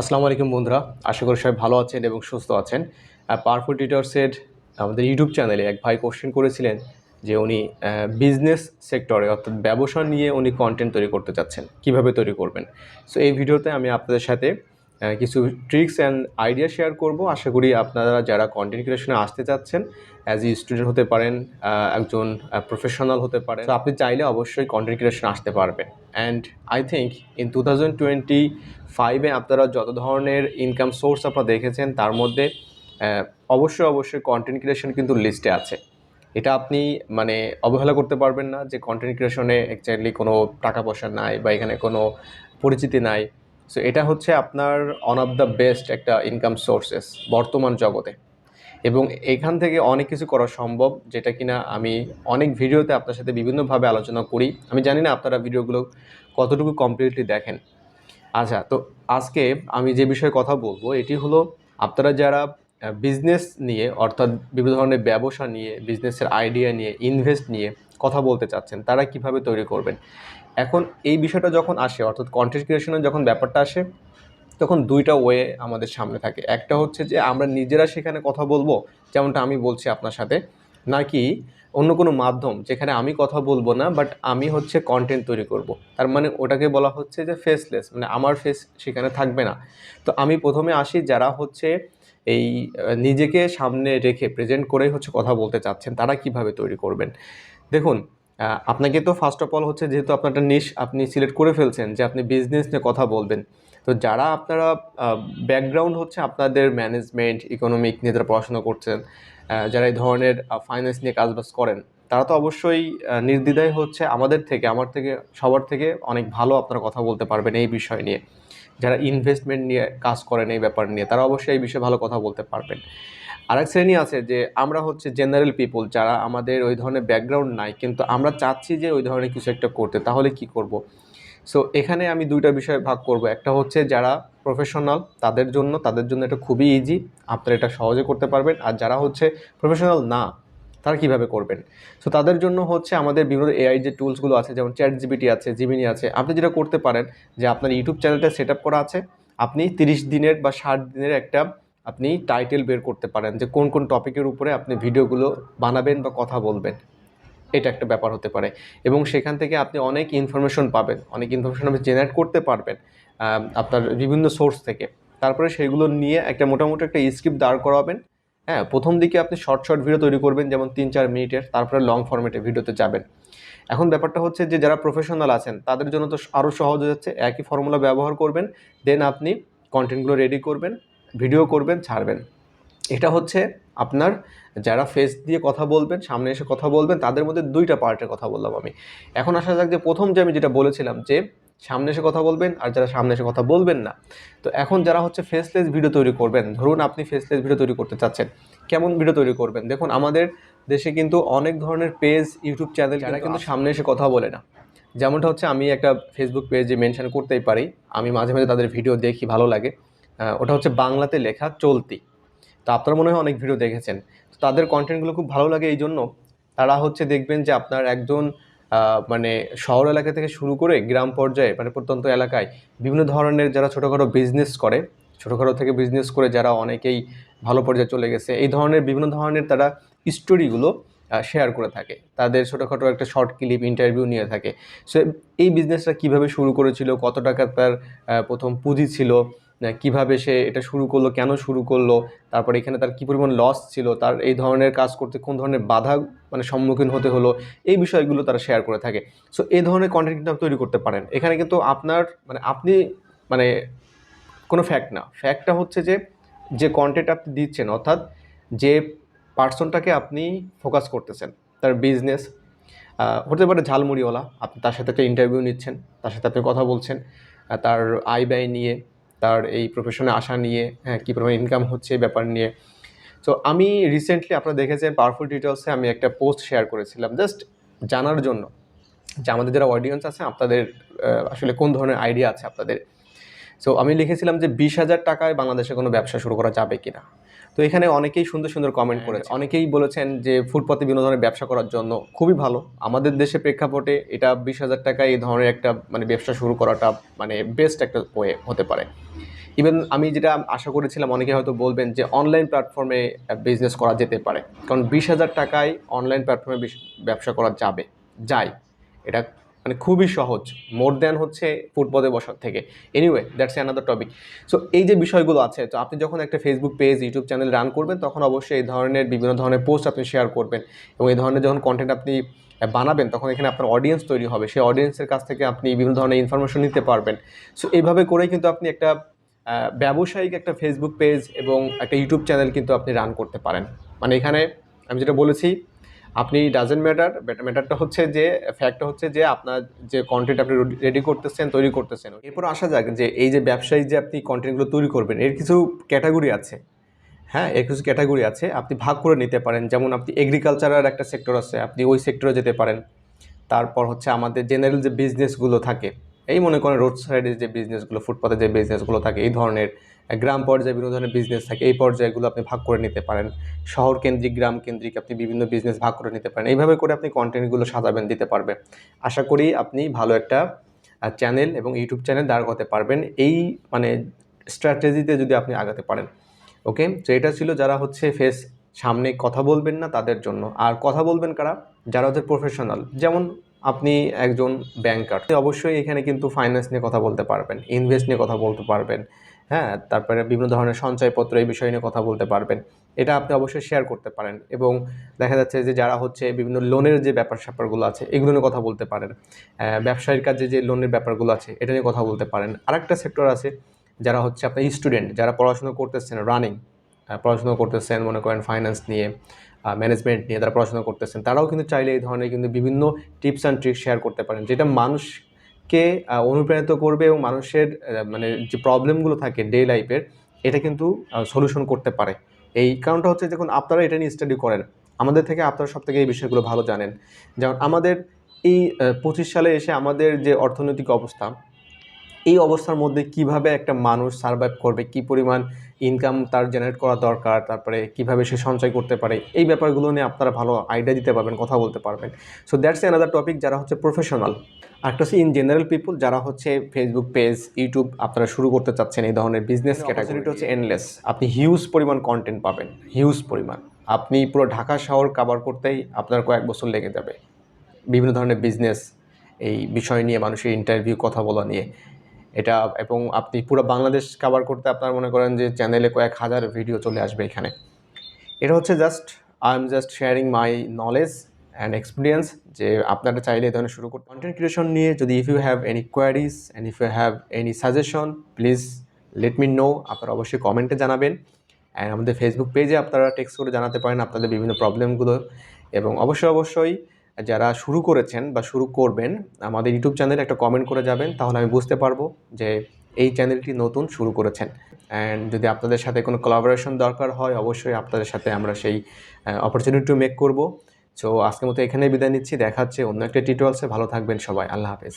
আসসালামু আলাইকুম বন্ধুরা, আশা করি সবাই ভালো আছেন এবং সুস্থ আছেন। পাওয়ারফুল টিটার্সের আমাদের ইউটিউব চ্যানেলে এক ভাই কোশ্চেন করেছিলেন যে উনি বিজনেস সেক্টরে অর্থাৎ ব্যবসা নিয়ে উনি কন্টেন্ট তৈরি করতে চাচ্ছেন, কীভাবে তৈরি করবেন? সো এই ভিডিওতে আমি আপনাদের সাথে কিছু ট্রিক্স অ্যান্ড আইডিয়া শেয়ার করব। আশা করি আপনারা যারা কন্টেন্ট ক্রিয়েশনে আসতে চাচ্ছেন অ্যাজ ই স্টুডেন্ট হতে পারেন একজন প্রফেশনাল হতে পারেন, তো আপনি চাইলে অবশ্যই কন্টেন্ট ক্রিয়েশনে আসতে পারবেন। And I think in two thousand twenty ফাইভে আপনারা যত ধরনের ইনকাম সোর্স আপনারা দেখেছেন, তার মধ্যে অবশ্যই অবশ্যই কন্টেন্ট ক্রিয়েশন কিন্তু লিস্টে আছে। এটা আপনি মানে অবহেলা করতে পারবেন না যে কন্টেন্ট ক্রিয়েশনে অ্যাকচুয়ালি কোনো টাকা পয়সা নাই বা এখানে কোনো পরিচিতি নাই। সো এটা হচ্ছে আপনার অন অফ দ্য বেস্ট একটা ইনকাম সোর্সেস বর্তমান জগতে। এবং এখান থেকে অনেক কিছু করা সম্ভব, যেটা কিনা আমি অনেক ভিডিওতে আপনার সাথে বিভিন্নভাবে আলোচনা করি। আমি জানি না আপনারা ভিডিওগুলো কতটুকু কমপ্লিটলি দেখেন। আচ্ছা তো আজকে আমি যে বিষয়ে কথা বলব, এটি হলো আপনারা যারা বিজনেস নিয়ে, অর্থাৎ বিভিন্ন ধরনের ব্যবসা নিয়ে বিজনেসের আইডিয়া নিয়ে ইনভেস্ট নিয়ে কথা বলতে চাচ্ছেন, তারা কীভাবে তৈরি করবেন? এখন এই বিষয়টা যখন আসে, অর্থাৎ কন্টেন্ট ক্রিয়েশনের যখন ব্যাপারটা আসে, তখন দুইটা ওয়ে আমাদের সামনে থাকে। একটা হচ্ছে যে, আমরা নিজেরা সেখানে কথা বলব, যেমনটা আমি বলছি আপনার সাথে, নাকি অন্য কোনো মাধ্যম যেখানে আমি কথা বলব না বাট আমি হচ্ছে কন্টেন্ট তৈরি করব। তার মানে ওটাকে বলা হচ্ছে যে ফেসলেস মানে আমার ফেস সেখানে থাকবে না। তো আমি প্রথমে আসি যারা হচ্ছে এই নিজেকে সামনে রেখে প্রেজেন্ট করেই হচ্ছে কথা বলতে চাচ্ছেন, তারা কীভাবে তৈরি করবেন? দেখুন আপনাকে তো ফার্স্ট অফ অল হচ্ছে যেহেতু আপনার একটা নিশ আপনি সিলেক্ট করে ফেলছেন যে আপনি বিজনেস নিয়ে কথা বলবেন। তো যারা আপনারা ব্যাকগ্রাউন্ড হচ্ছে আপনাদের ম্যানেজমেন্ট ইকোনমিক নিয়ে যারা পড়াশোনা করছেন যারা এই ধরনের ফাইন্যান্স নিয়ে কাজবাজ করেন, তারা তো অবশ্যই নির্দ্বিধায় হচ্ছে আমাদের থেকে, আমার থেকে, সবার থেকে অনেক ভালো আপনারা কথা বলতে পারবেন এই বিষয় নিয়ে। যারা ইনভেস্টমেন্ট নিয়ে কাজ করেন এই ব্যাপার নিয়ে, তারা অবশ্যই এই বিষয়ে ভালো কথা বলতে পারবেন। আরেক শ্রেণি আছে যে আমরা হচ্ছে জেনারেল পিপল যারা আমাদের ওই ধরনের ব্যাকগ্রাউন্ড নাই, কিন্তু আমরা চাচ্ছি যে ওই ধরনের কিছু একটা করতে, তাহলে কি করব? সো এখানে আমি দুইটা বিষয় ভাগ করব। একটা হচ্ছে যারা প্রফেশনাল তাদের জন্য তাদের জন্য এটা খুবই ইজি আপনারা এটা সহজে করতে পারবেন। আর যারা হচ্ছে প্রফেশনাল না, তারা কীভাবে করবেন? সো তাদের জন্য হচ্ছে আমাদের বিভিন্ন এআই যে টুলসগুলো আছে, যেমন চ্যাট জিবিটি আছে জিমিনি আছে, আপনি যেটা করতে পারেন যে আপনার ইউটিউব চ্যানেলটা সেট করা আছে। আপনি তিরিশ দিনের বা ষাট দিনের একটা আপনি টাইটেল বের করতে পারেন যে কোন কোন টপিকের উপরে আপনি ভিডিওগুলো বানাবেন বা কথা বলবেন। এটা একটা ব্যাপার হতে পারে। এবং সেখান থেকে আপনি অনেক ইনফরমেশন পাবেন। অনেক ইনফরমেশন আপনি জেনারেট করতে পারবেন আপনার বিভিন্ন সোর্স থেকে। তারপরে সেগুলো নিয়ে একটা মোটামুটি একটা স্ক্রিপ্ট দাঁড় করাবেন। হ্যাঁ প্রথম দিকে আপনি শর্ট শর্ট ভিডিও তৈরি করবেন, যেমন তিন চার মিনিটের, তারপরে লং ফরম্যাটে ভিডিওতে যাবেন। এখন ব্যাপারটা হচ্ছে যে যারা প্রফেশনাল আছেন, তাদের জন্য তো আরও সহজ হয়ে যাচ্ছে। একই ফর্মুলা ব্যবহার করবেন দেন আপনি কন্টেন্টগুলো রেডি করবেন। ভিডিও করবেন ছাড়বেন। এটা হচ্ছে আপনার যারা ফেস দিয়ে কথা বলবেন সামনে এসে কথা বলবেন তাদের মধ্যে দুইটা পার্টের কথা বললাম আমি। এখন আসা যাক যে প্রথম যে আমি যেটা বলেছিলাম যে সামনে এসে কথা বলবেন আর যারা সামনে এসে কথা বলবেন না। তো এখন যারা হচ্ছে ফেসলেস ভিডিও তৈরি করবেন ধরুন আপনি ফেসলেস ভিডিও তৈরি করতে চাচ্ছেন কেমন ভিডিও তৈরি করবেন? দেখুন আমাদের দেশে কিন্তু অনেক ধরনের পেজ ইউটিউব চ্যানেল যারা কিন্তু সামনে এসে কথা বলে না। যেমনটা হচ্ছে আমি একটা ফেসবুক পেজে মেনশন করতেই পারি আমি মাঝে মাঝে তাদের ভিডিও দেখি ভালো লাগে। ওটা হচ্ছে বাংলাতে লেখা চলতি। তো আপনারা মনে হয় অনেক ভিডিও দেখেছেন। তো তাদের কন্টেন্টগুলো খুব ভালো লাগে এই জন্য। তারা হচ্ছে দেখবেন যে আপনার একজন মানে শহর এলাকা থেকে শুরু করে গ্রাম পর্যায়ে মানে প্রত্যন্ত এলাকায় বিভিন্ন ধরনের যারা ছোটোখাটো বিজনেস করে, ছোটোখাটো থেকে বিজনেস করে যারা অনেকেই ভালো পর্যায়ে চলে গেছে, এই ধরনের বিভিন্ন ধরনের তারা স্টোরিগুলো শেয়ার করে থাকে। তাদের ছোটোখাটো একটা শর্ট ক্লিপ ইন্টারভিউ নিয়ে থাকে। সো এই বিজনেসটা কীভাবে শুরু করেছিল, কত টাকা তার প্রথম পুঁজি ছিল কীভাবে সে এটা শুরু করল, কেন শুরু করল, তারপরে এখানে তার কী পরিমাণ লস ছিল, তার এই ধরনের কাজ করতে কোন ধরনের বাধা মানে সম্মুখীন হতে হলো, এই বিষয়গুলো তারা শেয়ার করে থাকে। সো এই ধরনের কন্টেন্ট কিন্তু আপনি তৈরি করতে পারেন। এখানে কিন্তু আপনার মানে আপনি মানে কোনো ফ্যাক্ট না। ফ্যাক্টটা হচ্ছে যে যে কন্টেন্ট আপনি দিচ্ছেন, অর্থাৎ যে পার্সনটাকে আপনি ফোকাস করতেছেন, তার বিজনেস হতে পারে ঝালমুড়িওয়ালা, আপনি তার সাথে একটা ইন্টারভিউ নিচ্ছেন, তার সাথে আপনি কথা বলছেন তার আয় ব্যয় নিয়ে তার এই প্রফেশনে আসা নিয়ে হ্যাঁ কী পরিমাণ ইনকাম হচ্ছে ব্যাপার নিয়ে। তো আমি রিসেন্টলি আপনারা দেখেছেন পাওয়ারফুল ডিটেলসে আমি একটা পোস্ট শেয়ার করেছিলাম। জাস্ট জানার জন্য যে আমাদের যারা অডিয়েন্স আছে, আপনাদের আসলে কোন ধরনের আইডিয়া আছে আপনাদের? সো আমি লিখেছিলাম যে বিশ হাজার টাকায় বাংলাদেশে কোনো ব্যবসা শুরু করা যাবে কিনা। তো এখানে অনেকেই সুন্দর সুন্দর কমেন্ট করেছে। অনেকেই বলেছেন যে ফুটপাতে বিনোদনের ব্যবসা করার জন্য খুবই ভালো। আমাদের দেশে প্রেক্ষাপটে এটা বিশ হাজার টাকায় এই ধরনের একটা মানে ব্যবসা শুরু করাটা মানে বেস্ট একটা ওয়ে হতে পারে। ইভেন আমি যেটা আশা করেছিলাম অনেকে হয়তো বলবেন যে অনলাইন প্ল্যাটফর্মে বিজনেস করা যেতে পারে। কারণ বিশ হাজার টাকায় অনলাইন প্ল্যাটফর্মে ব্যবসা করা যাবে যায়। এটা মানে খুবই সহজ মোর দ্যান হচ্ছে ফুটপথে বসার থেকে। Anyway that's another topic so এই যে বিষয়গুলো আছে, তো আপনি যখন একটা Facebook page YouTube channel run করবেন, তখন অবশ্যই এই ধরনের বিভিন্ন ধরনের পোস্ট আপনি শেয়ার করবেন এবং এই ধরনের যখন কন্টেন্ট আপনি বানাবেন, তখন এখানে আপনার অডিয়েন্স তৈরি হবে। সেই অডিয়েন্সের কাছ থেকে আপনি বিভিন্ন ধরনের ইনফরমেশন নিতে পারবেন। সো এইভাবে করেই কিন্তু আপনি একটা ব্যবসায়িক একটা ফেসবুক পেজ এবং একটা ইউটিউব চ্যানেল কিন্তু আপনি রান করতে পারেন। মানে এখানে আমি যেটা বলেছি আপনি ডাজেন্ট ম্যাটার ম্যাটারটা হচ্ছে যে ফ্যাক্টটা হচ্ছে যে, আপনার যে কন্টেন্ট আপনি রেডি করতেছেন, তৈরি করতেছেন। এরপর আসা যাক যে, এই যে ব্যবসায়ী যে আপনি কন্টেন্টগুলো তৈরি করবেন, এর কিছু ক্যাটাগরি আছে। হ্যাঁ এর কিছু ক্যাটাগরি আছে, আপনি ভাগ করে নিতে পারেন। যেমন আপনি এগ্রিকালচারের একটা সেক্টর আছে, আপনি ওই সেক্টরে যেতে পারেন। তারপর হচ্ছে আমাদের জেনারেল যে বিজনেসগুলো থাকে এই মনে করেন রোড সাইডে যে বিজনেসগুলো ফুটপাতে যে বিজনেসগুলো থাকে, এই ধরনের গ্রাম পর্যায়ে বিভিন্ন ধরনের বিজনেস থাকে, এই পর্যায়গুলো আপনি ভাগ করে নিতে পারেন। শহর কেন্দ্রিক গ্রাম কেন্দ্রিক আপনি বিভিন্ন বিজনেস ভাগ করে নিতে পারেন। এইভাবে করে আপনি কন্টেন্টগুলো সাজাবেন, দিতে পারবে আশা করি আপনি ভালো একটা চ্যানেল এবং ইউটিউব চ্যানেল দাঁড় করতে পারবেন। এই মানে স্ট্র্যাটেজিতে যদি আপনি আগাতে পারেন। ওকে তো এটা ছিল যারা হচ্ছে ফেস সামনে কথা বলবেন না তাদের জন্য। আর কথা বলবেন কারা? যারা হচ্ছে প্রফেশনাল যেমন আপনি একজন ব্যাংকার অবশ্যই এখানে কিন্তু ফাইন্যান্স নিয়ে কথা বলতে পারবেন ইনভেস্ট নিয়ে কথা বলতে পারবেন হ্যাঁ তারপরে বিভিন্ন ধরনের সঞ্চয়পত্র এই বিষয় নিয়ে কথা বলতে পারবেন, এটা আপনি অবশ্যই শেয়ার করতে পারেন এবং দেখা যাচ্ছে যে যারা হচ্ছে বিভিন্ন লোনের যে ব্যাপার স্যাপারগুলো আছে, এগুলো নিয়ে কথা বলতে পারেন ব্যবসায়ীর কাজে যে লোনের ব্যাপারগুলো আছে, এটা নিয়ে কথা বলতে পারেন। আরেকটা সেক্টর আছে যারা হচ্ছে আপনার স্টুডেন্ট যারা পড়াশোনা করতেছেন রানিং পড়াশোনা করতেছেন, মনে করেন ফাইন্যান্স নিয়ে ম্যানেজমেন্ট নিয়ে তারা পড়াশোনা করতেছেন, তারাও কিন্তু চাইলে এই ধরনের কিন্তু বিভিন্ন টিপস অ্যান্ড ট্রিক্স শেয়ার করতে পারেন, যেটা মানুষকে অনুপ্রাণিত করবে এবং মানুষের মানে যে প্রবলেমগুলো থাকে ডে লাইফের এটা কিন্তু সলিউশন করতে পারে। এই কারণটা হচ্ছে যখন আপনারা এটা নিয়ে স্টাডি করেন। আমাদের থেকে আপনারা সব থেকে এই বিষয়গুলো ভালো জানেন। যেমন আমাদের এই পঁচিশ সালে এসে আমাদের যে অর্থনৈতিক অবস্থা, এই অবস্থার মধ্যে কীভাবে একটা মানুষ সার্ভাইভ করবে, কি পরিমাণ ইনকাম তার জেনারেট করা দরকার তারপরে কীভাবে সে সঞ্চয় করতে পারে এই ব্যাপারগুলো নিয়ে আপনারা ভালো আইডিয়া দিতে পারবেন কথা বলতে পারবেন। সো দ্যাটস অ্যানাদার টপিক যারা হচ্ছে প্রফেশনাল একটা হচ্ছে ইন জেনারেল পিপল যারা হচ্ছে ফেসবুক পেজ ইউটিউব আপনারা শুরু করতে চাচ্ছেন এই ধরনের বিজনেস ক্যাটাগরিটা হচ্ছে এনলেস আপনি হিউজ পরিমাণ কন্টেন্ট পাবেন হিউজ পরিমাণ। আপনি পুরো ঢাকা শহর কাভার করতেই আপনার কয়েক বছর লেগে যাবে। বিভিন্ন ধরনের বিজনেস এই বিষয় নিয়ে মানুষের ইন্টারভিউ কথা বলা নিয়ে। এটা এবং আপনি পুরো বাংলাদেশ কভার করতে আপনার মনে করেন যে চ্যানেলে কয়েক হাজার ভিডিও চলে আসবে এখানে। এটা হচ্ছে just I am just sharing my knowledge and experience যে আপনারা চাইলে এই ধরনের শুরু করতে কন্টেন্ট ক্রিয়েশন নিয়ে যদি if you have any queries and if you have any suggestion please let me know আপনারা অবশ্যই কমেন্টে জানাবেন। অ্যান্ড আমাদের ফেসবুক পেজে আপনারা টেক্সট করে জানাতে পারেন আপনাদের বিভিন্ন প্রবলেমগুলো এবং অবশ্যই অবশ্যই যারা শুরু করেছেন বা শুরু করবেন, আমাদের ইউটিউব চ্যানেলে একটা কমেন্ট করে যাবেন, তাহলে আমি বুঝতে পারব যে এই চ্যানেলটি নতুন, শুরু করেছেন। অ্যান্ড যদি আপনাদের সাথে কোনো কোলাবোরেশন দরকার হয়, অবশ্যই আপনাদের সাথে আমরা সেই অপরচুনিটি মেক করব। সো আজকের মতো এখানে বিদায় নিচ্ছি। দেখাচ্ছে অন্য একটা টিউটোরিয়ালসে ভালো থাকবেন সবাই। আল্লাহ হাফেজ।